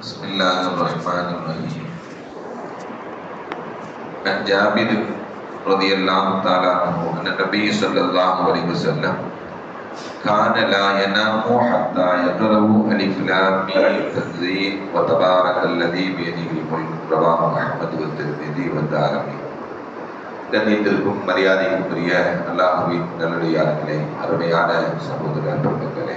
بسم الله الرحمن الرحيم عن جابر رضي الله تعالى عنه أن النبي صلى الله عليه وسلم كان لا ينام حتى يقرأ ألف لام ميم تنزيل وتبارك الذي بيده الملك رواه أحمد والترمذي والدارمي கண்ணியத்திற்கும் மரியாதைக்குரிய அல்லாஹுவின் நல்லடியார்களே அருமையான சகோதர பெருமக்களே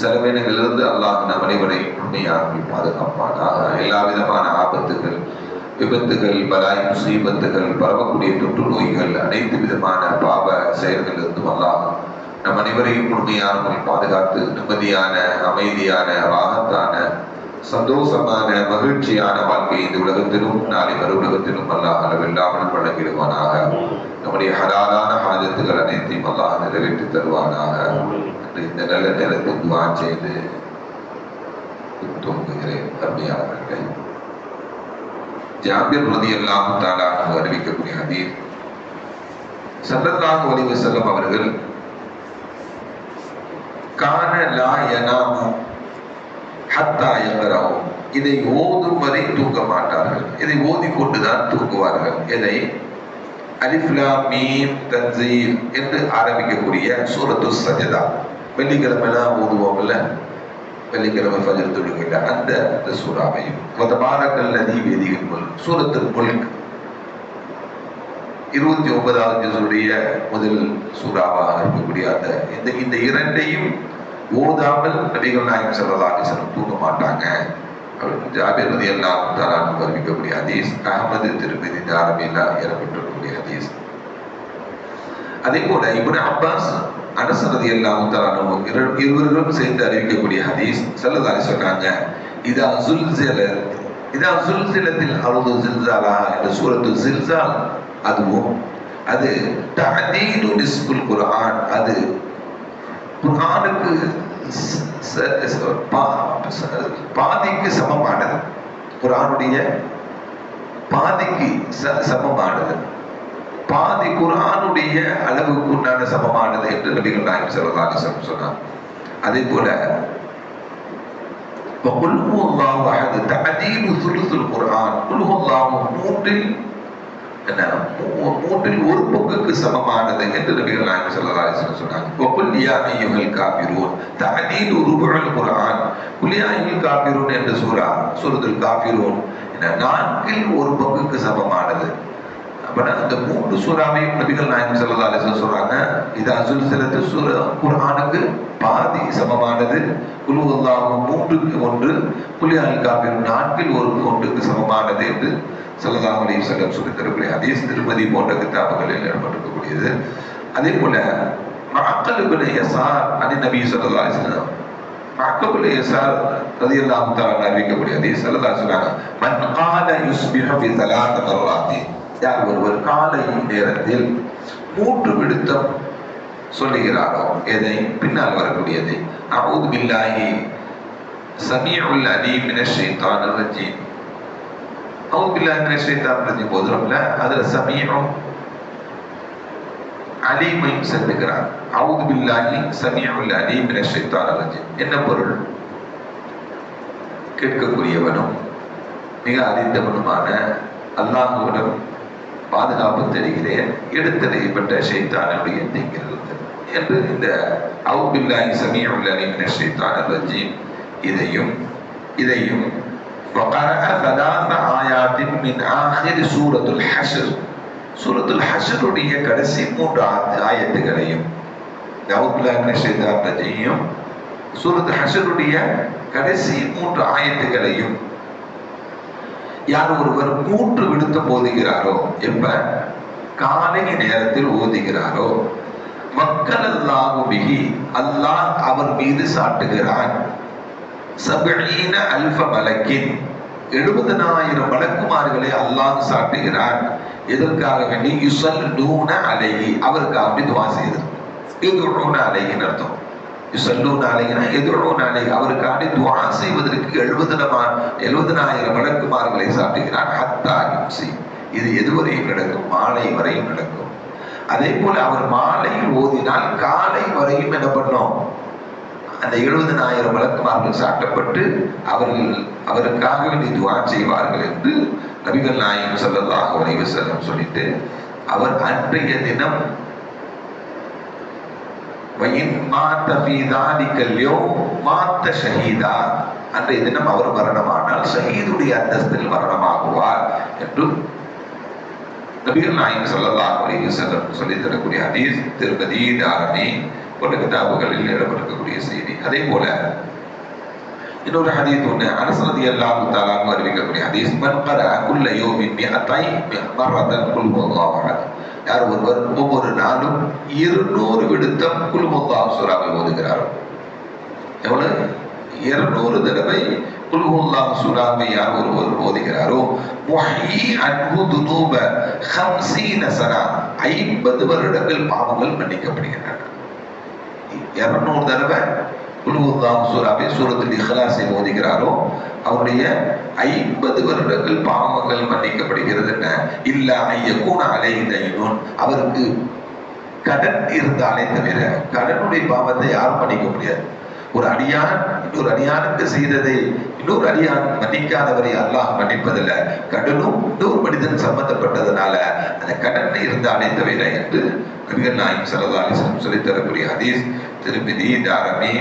செலவினங்களிலிருந்து அல்லாஹ் நம் அனைவரை உண்மையாக்கி பாதுகாப்பானாக. எல்லா விதமான ஆபத்துகள் விபத்துகள் பலாய் முசீபத்துகள் பரவக்கூடிய தொற்று நோய்கள் அனைத்து விதமான பாவ செயல்களிலிருந்தும் அல்லாஹ் நம் அனைவரையும் முழுமையான பாதுகாத்து நிம்மதியான அமைதியான ராகத்தான சந்தோஷமான மகிழ்ச்சியான வாழ்க்கை இந்த உலகத்திலும் நாளை மறு உலகத்திலும் அல்லாஹ் அளவில்லாமல் வழங்கிடுவானாக. நம்முடைய ஹலாலான ஹாஜத்துகள் அனைத்தையும் அல்லாஹ் நிறைவேற்றி தருவானாக. என்று இந்த நல்ல நேரத்தை துவா செய்து தூங்குகிறேன் அருமையானவர்களே. ஜாபிர் ரதி அல்லாஹு தாலா அறிவிக்கக்கூடிய அதீர் சல்லல்லாஹு அலைஹி வஸல்லம் அவர்கள் கான லா யனாமு ஹத்தா யக்ரஹு இதை ஓதும் வரை தூங்க மாட்டார்கள். இதை ஓதி கொண்டுதான் தூங்குவார்கள். இதை அலிஃப்லா மீம் தன்சீல் என்று ஆரம்பிக்கக்கூடிய சூரத்து சஜதா வெள்ளிக்கிழமைலாம் ஓதுவோம்ல வெள்ளிக்கிழமை ஃபஜர் தொழுகிற அந்த அந்த சூறாவையும். வதபாரக்கல் நதி வேதிகள் முல் சூரத்தில் முல்க். இருபத்தி ஒன்பதாவது ஜுசுடைய முதல் சூறாவாக இருக்கக்கூடிய அந்த இந்த இந்த இரண்டையும் ஓதாமல் நபிகள் நாயகம் சல்லா அலிஸ்லம் தூங்க மாட்டாங்க. அப்படின்னு ஜாபிர் ரதி எல்லாம் தாரான் வருவிக்கக்கூடிய அதீஸ் அகமது திருமதி தாரமில்லா ஏற்பட்டிருக்கக்கூடிய அதீஸ் அதே போல இப்னு அப்பாஸ் அனசனதி எல்லாம் தாரானும் இருவர்களும் சேர்ந்து அறிவிக்கக்கூடிய ஹதீஸ் செல்லதாரி சொன்னாங்க. இது அசுல் இதா இது அசுல் சுல்சிலத்தில் அருது ஜில்சாலா என்ற சூரத்து ஜில்சால் அதுவும் அது தஅதீது நிஸ்புல் குரான் அது குரானுக்கு பாதிக்கு சமமானது. குரானுடைய பாதிக்கு சமமானது. பாதி குரானுடைய அளவுக்கு உண்டான சமமானது என்று நபிகள் நாயம் செல்வதாக சொன்னார் அதே போல மூன்றில் மூன்றில் ஒரு பங்குக்கு சமமானது என்று நபிகள் நாயகம் சல்லல்லாஹு சொன்னாங்க. வகுல் யா அய்யுஹல் காஃபிரூன். தஅதீல் ருபுல் குர்ஆன். குல் யா அய்யுல் காஃபிரூன் என்ற சூரா சூரத்துல் நான்கில் ஒரு பங்குக்கு சமமானது. அப்பனா இந்த மூன்று சூறாவையும் நபிகள் நாயகம் செல்லதா அலிசன் சொல்றாங்க இது அசுல் சிலத்து சூர குரானுக்கு பாதி சமமானது குழுவல்லாவும் மூன்றுக்கு ஒன்று புலி அல்காப்பியும் நான்கில் ஒரு ஒன்றுக்கு சமமானது என்று செல்லதா அலிசல்லம் சொல்லி தரக்கூடிய அதே திருமதி போன்ற கிதாபுகளில் இடம்பெற்றிருக்கக்கூடியது. அதே போல மக்களுக்கு எஸ்ஆர் அணி நபி சொல்லதா அலிசல்லம் அக்கபுல எஸ்ஆர் ரதி அல்லாஹு அறிவிக்கக்கூடிய அதே செல்லதா சொல்றாங்க மன் கால யுஸ்பிஹ பி தலாத்த மரவாத்தி யார் ஒருவர் காலை நேரத்தில் மூன்று விடுத்தம் சொல்லுகிறாரோ எதை? பின்னால் வரக்கூடியதை. அவுது பில்லாஹி சமீஉல் அலீம் மினஷ் ஷைத்தானிர் ரஜீம். அவுது பில்லாஹி மினஷ் ஷைத்தானிர் ரஜீம் போதுறோம்ல அதுல சமீஉம் அலீமையும் சேர்த்துக்கிறார். அவுது பில்லாஹி சமீஉல் அலீம் மினஷ் ஷைத்தானிர் ரஜீம். என்ன பொருள்? கேட்கக்கூடியவனும் மிக அறிந்தவனுமான அல்லாஹுவிடம் பாதுகாப்பு தருகிறேன் எடுத்தறியப்பட்ட ஷைத்தானுடைய தீங்கிலிருந்து என்று இந்த அவுபில்லாஹி சமீஉல் அலீம் மினஷ் ஷைத்தானிர் ரஜீம் இதையும் இதையும் وقرأ ثلاث آيات من آخر سورة الحشر سورة الحشر உடைய கடைசி மூன்று ஆயத்துகளையும் அவுபில்லாஹி மினஷ் ஷைத்தானிர் ரஜீம் சூரத் ஹஷருடைய கடைசி மூன்று ஆயத்துகளையும் யார் ஒருவர் கூற்று விடுத்து போதுகிறாரோ எப்ப காலை நேரத்தில் ஓதுகிறாரோ மக்கள் அல்லாஹுபிகி அல்லாஹ் அவர் மீது சாட்டுகிறான். சபீன அல்ஃப மலக்கின் எழுபதனாயிரம் வழக்குமார்களை அல்லாஹ் சாட்டுகிறான். எதற்காக வேண்டி யுசல்லூன அலைகி அவருக்காக வேண்டி துவா செய்தது. எதுனூன அலைகின் அர்த்தம். யுசல்லூன அலைஹினா எதுனூன அலைஹி அவருக்காண்டி துவா செய்வதற்கு எழுபதுனமா எழுபதனாயிரம் விளக்குமார்களை சாட்டுகிறான் ஹத்தா யும்சி. இது எதுவரையும் நடக்கும் மாலை வரையும் நடக்கும் அதே போல அவர் மாலையில் ஓதினால் காலை வரையும் என்ன பண்ணோம்? அந்த எழுபதனாயிரம் விளக்குமார்கள் சாட்டப்பட்டு அவர்கள் அவருக்காக வேண்டி துவா செய்வார்கள் என்று நபிகள் நாயகம் செல்லதாக அலைஹி செல்லும் சொல்லிட்டு அவர் அன்றைய தினம் அன்றைய தினம் அவர் மரணமானால் ஷஹீதுடைய அந்தஸ்தில் மரணமாகுவார் என்று நபிகள் நாயகம் ஸல்லல்லாஹு அலைஹி வஸல்லம் சொல்லி தரக்கூடிய ஹதீஸ் திருப்பதி தாரணி போன்ற கிதாபுகளில் இடம்பெற்றிருக்கக்கூடிய செய்தி. அதே போல இன்னொரு ஹதீஸ் ஒன்று அரசதி அல்லாஹு தாலான்னு அறிவிக்கக்கூடிய ஹதீஸ் மன் கர குல்ல யோமின் மிஅத்தை மர்ரதன் குல் ஹுவல்லாஹு யார் ஒருவர் ஒவ்வொரு நாளும் இருநூறு விடுத்தம் குல் சூறாவை சூராவை ஓதுகிறார் எவ்வளவு? இருநூறு தடவை குல் சூறாவை யார் ஒருவர் ஓதுகிறாரோ முஹி அன்ஹு துனூப 50 சனா. 50 வருடங்கள் பாவங்கள் மன்னிக்கப்படுகின்றன. இருநூறு தடவை குழுவுல்லாம் சூறாவை சூரத்தில் இஹ்லாஸை ஓதுகிறாரோ அவருடைய ஐம்பது வருடங்கள் பாவங்கள் மன்னிக்கப்படுகிறது என்ன இல்ல ஐயக்கூன அலையினும் அவருக்கு கடன் இருந்தாலே தவிர கடனுடைய பாவத்தை யாரும் மன்னிக்க முடியாது. ஒரு அடியான் இன்னொரு அடியானுக்கு செய்ததை இன்னொரு அடியான் மன்னிக்காதவரை அல்லாஹ் மன்னிப்பதில்லை. கடனும் இன்னொரு மனிதன் சம்பந்தப்பட்டதுனால அந்த கடன் இருந்தாலே தவிர என்று நபிகள் நாயம் சல்லா சொல்லித்தரக்கூடிய சொல்லித் தரக்கூடிய ஹதீஸ் திருமிதி தாரமி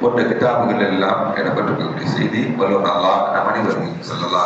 போன்ற கிதாபுகள் எல்லாம் இடம்பெற்றிருக்கக்கூடிய செய்தி வல்லுநர் அல்லாஹ் நம் அனைவரையும் சல்லல்லா